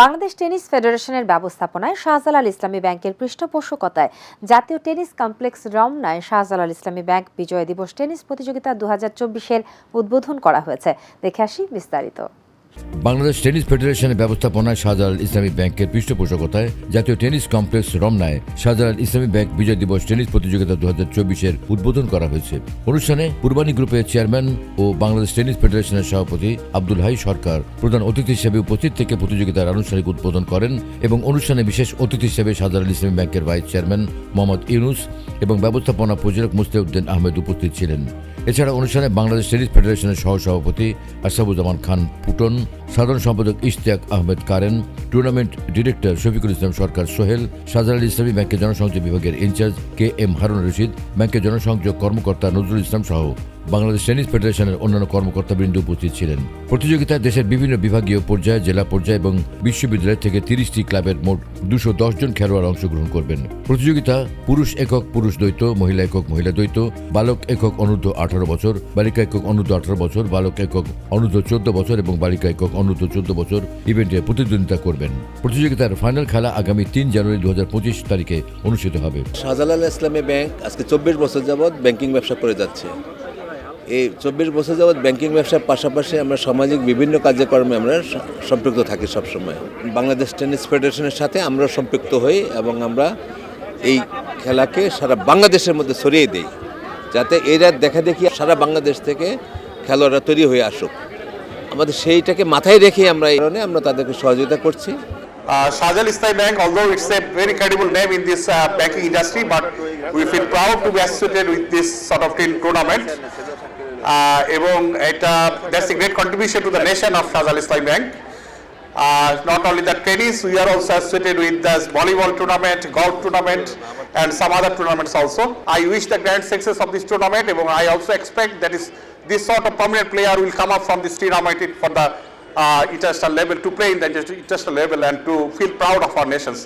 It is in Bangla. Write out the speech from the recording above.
বাংলাদেশ টেনিস ফেডারেশনের ব্যবস্থাপনায় শাহজালাল ইসলামী ব্যাংকের পৃষ্ঠপোষকতায় জাতীয় টেনিস কমপ্লেক্স রমনায় শাহজালাল ইসলামী ব্যাংক বিজয় দিবস টেনিস প্রতিযোগিতা দু হাজার উদ্বোধন করা হয়েছে। দেখে আসি বিস্তারিত। বাংলাদেশ টেনিস ফেডারেশনের ব্যবস্থাপনায় শাহজালাল ইসলামী ব্যাংকের পৃষ্ঠপোষকতায় জাতীয় টেনিস কমপ্লেক্স রমনায় শাহজালাল ইসলামী ব্যাংক বিজয় দিবস টেনিস প্রতিযোগিতা দু হাজার চব্বিশের উদ্বোধন করা হয়েছে। অনুষ্ঠানে কুরবানি গ্রুপের চেয়ারম্যান ও বাংলাদেশ টেনিস ফেডারেশনের সভাপতি আব্দুল হাই সরকার প্রধান অতিথি হিসেবে উপস্থিত থেকে প্রতিযোগিতার আনুষ্ঠানিক উদ্বোধন করেন এবং অনুষ্ঠানে বিশেষ অতিথি হিসেবে শাহজালাল ইসলামী ব্যাংকের ভাইস চেয়ারম্যান মোহাম্মদ ইউনুস এবং ব্যবস্থাপনা পরিচালক মুস্তাউদ্দিন আহমেদ উপস্থিত ছিলেন। এছাড়া অনুষ্ঠানে বাংলাদেশ টেনিস ফেডারেশনের সহসভাপতি আশরাফুজ্জামান খান পুটন সাধারণ সম্পাদক ইশতিয়াক আহমেদ কারেন, টুর্নামেন্ট ডিরেক্টর শফিকুল ইসলাম সরকার সোহেল শাহজালাল ইসলামী ব্যাংকের জনসংযোগ বিভাগের in charge K M Harun Rashid, ব্যাংকের জনসংযোগ কর্মকর্তা নজরুল ইসলাম সহ। বাংলাদেশ টেনিস ফেডারেশনের অন্যান্য কর্মকর্তাবৃন্দ উপস্থিত ছিলেন। প্রতিযোগিতায় দেশের বিভিন্ন বিভাগীয় পর্যায়ে, জেলা পর্যায়ে এবং বিশ্ববিদ্যালয় থেকে তিরিশটি ক্লাবের মোট দুশো জন খেলোয়াড় অংশগ্রহণ করবেন। প্রতিযোগিতা পুরুষ একক, পুরুষ দ্বৈত, মহিলা একক, মহিলা দ্বৈত, বালক একক, অনূর্ধ্ব আঠারো বছর, বালিকা একক, অনূর্ধ্ব আঠারো বছর, বালক একক, অনূর্ধ্ব চোদ্দ বছর এবং বালিকা একক, অনূর্ধ্ব চোদ্দ বছর ইভেন্টে প্রতিদ্বন্দ্বিতা করবেন। প্রতিযোগিতার ফাইনাল খেলা আগামী তিন জানুয়ারি দু হাজার পঁচিশ তারিখে অনুষ্ঠিত হবে। শাহজালাল ইসলামী ব্যাংক আজকে চব্বিশ বছর যাবৎ ব্যাংকিং ব্যবসা করে যাচ্ছে। এই চব্বিশ বছর যাবৎ ব্যাংকিং ব্যবসার পাশাপাশি আমরা সামাজিক বিভিন্ন কার্যক্রমে আমরা সম্পৃক্ত থাকি সবসময়। বাংলাদেশ টেনিস ফেডারেশনের সাথে আমরা সম্পৃক্ত হই এবং আমরা এই খেলাকে সারা বাংলাদেশের মধ্যে ছড়িয়ে দিই যাতে এরা দেখা দেখি সারা বাংলাদেশ থেকে খেলোয়াড়রা তৈরি হয়ে আসুক। আমাদের সেইটাকে মাথায় রেখে আমরা এই কারণে আমরা তাদেরকে সহযোগিতা করছি। Uh, Shahjal Islami Bank, although it's a very credible name in this uh, banking industry, but we feel proud to be associated with this sort. Uh, এবং এটা that's a great contribution to the nation of Shahjal Islami Bank. Uh, not only the tennis, we are also associated with the volleyball tournament, golf tournament, and some other tournaments also. I wish the grand success of this tournament, এবং I also expect that is this sort of prominent player will come up from this tournament for the uh, international level to play in the international level and to feel proud of our nations.